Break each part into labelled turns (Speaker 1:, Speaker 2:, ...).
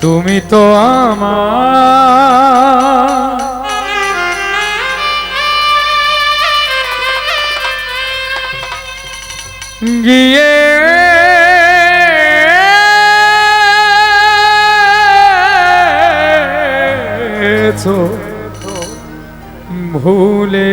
Speaker 1: তুমি তো আমার। গিয়ে ভুলে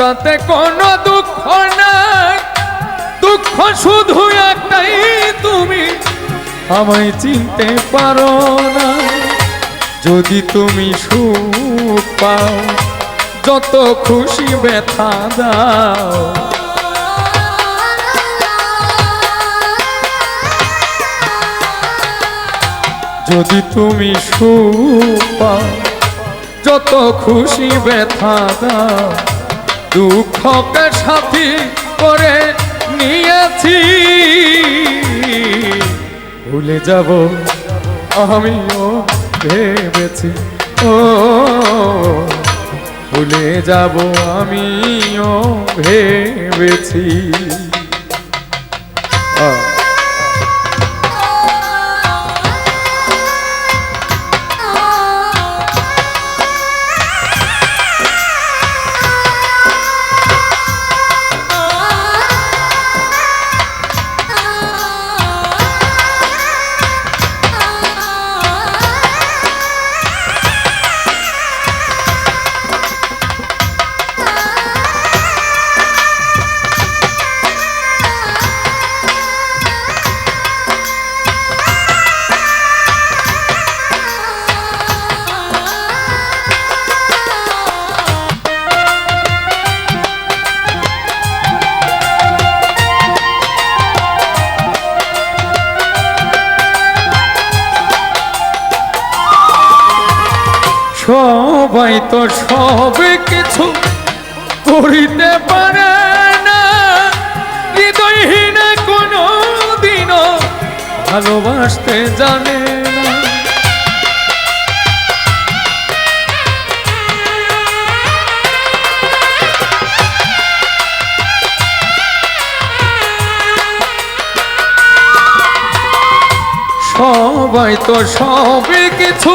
Speaker 1: তাতে কোনো দুঃখ নাই। দুঃখ শুধু একটাই, তুমি আমায় চিনতে পারো না। যদি তুমি সুখ পাও, যত খুশি ব্যথা দাও। যদি তুমি সুখ পাও, যত খুশি ব্যথা দাও। দুঃখকে সাথী করে নিয়েছি। ভুলে যাব আমিও ভেবেছি। ও ভুলে যাব আমিও ভেবেছি। সবাই তো সব কিছু করিতে পারে না। কোনো দিনও ভালোবাসতে জানে সবাই তো সবই কিছু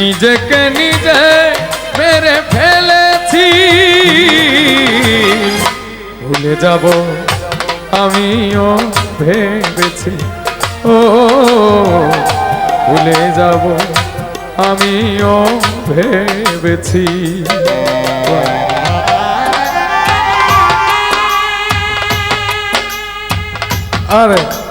Speaker 1: নিজেকে নিজে মেরে ফেলেছি। ভুলে যাব আমিও ভেবেছি। ও ভুলে যাব আমিও ভেবেছি। আরে।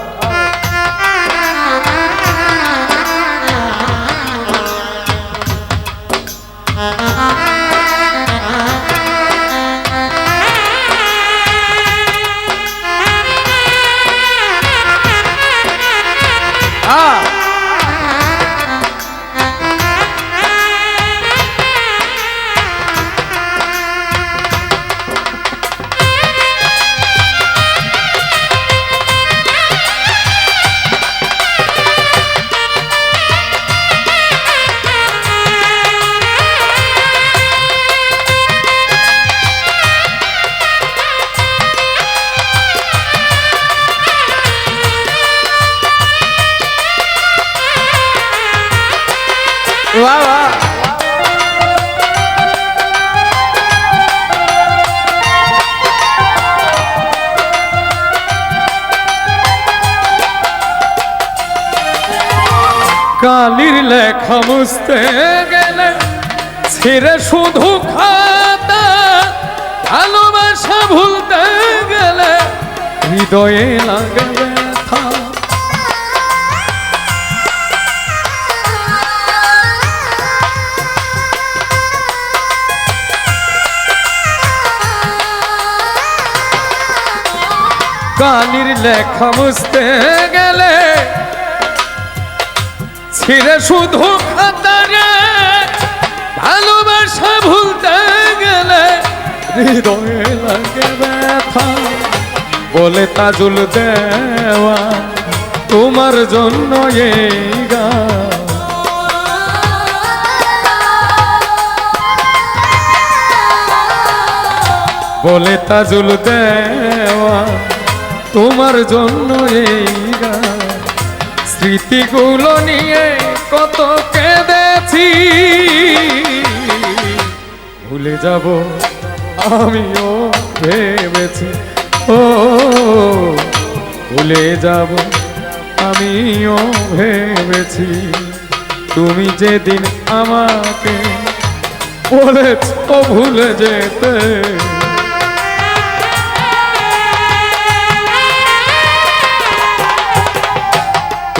Speaker 1: কালির লেখা মুছতে গেলে ছিঁড়ে শুধু খাতা, ভালোবাসা ভুলতে গেলে হৃদয়ে লাগে কালির লেখা বুঝতে গেলে ছিঁড়ে শুধু ভালোবাসা ভুলতে গেলে হৃদয়ে লাগে ব্যথা। বলে তাজুল দেওয়া তোমার জন্য এই গান। বলে তাজুল দেওয়া তোমার জন্য এই গান। স্মৃতিগুলো নিয়ে কত কেঁদেছি। ভুলে যাব, আমিও ভেবেছি। ও, ভুলে যাব, আমিও ভেবেছি। তুমি যেদিন আমাকে বলেছ ভুলে যেতে।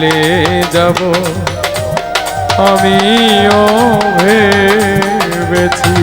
Speaker 1: ভুলে যাব। আমিও ভেবেছি